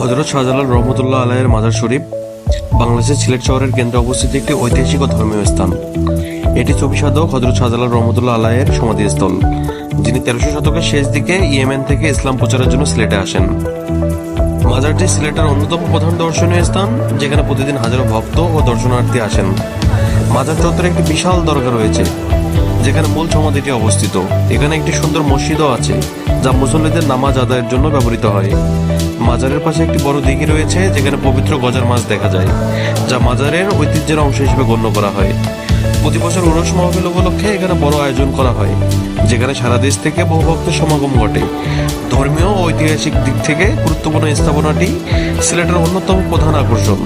হজরত শাহজালাল রহমতুল্লাহ আলাহের মাজার শরীফ বাংলাদেশের সিলেট শহরের কেন্দ্রে অবস্থিত একটি ঐতিহাসিক ও ধর্মীয় স্থান। এটি ছবি সাধক হজরত শাহজালাল রহমতুল্লাহ আলাহের সমাধিস্থল, যিনি তেরোশো শতকের শেষ দিকে ইয়েমেন থেকে ইসলাম প্রচারের জন্য সিলেটে আসেন। মাজারটি সিলেটের অন্যতম প্রধান দর্শনীয় স্থান, যেখানে প্রতিদিন হাজারো ভক্ত ও দর্শনার্থী আসেন। মাজার চত্বরে একটি বিশাল দরগা রয়েছে, যেখানে মূল সমাধিটি অবস্থিত। এখানে একটি সুন্দর মসজিদও আছে, যা মুসল্লিদের নামাজ আদায়ের জন্য ব্যবহৃত হয়। মাজারের পাশে একটি বড় দিঘি রয়েছে, যেখানে পবিত্র গজার মাছ দেখা যায়, যা মাজারের ঐতিহ্যের অংশ হিসেবে গণ্য করা হয়। প্রতি বছর উরস মাহফিল উপলক্ষে এখানে বড় আয়োজন করা হয়, যেখানে সারা দেশ থেকে বহু ভক্তের সমাগম ঘটে। ধর্মীয় ঐতিহাসিক দিক থেকে গুরুত্বপূর্ণ স্থাপনাটি সিলেটের অন্যতম প্রধান আকর্ষণ।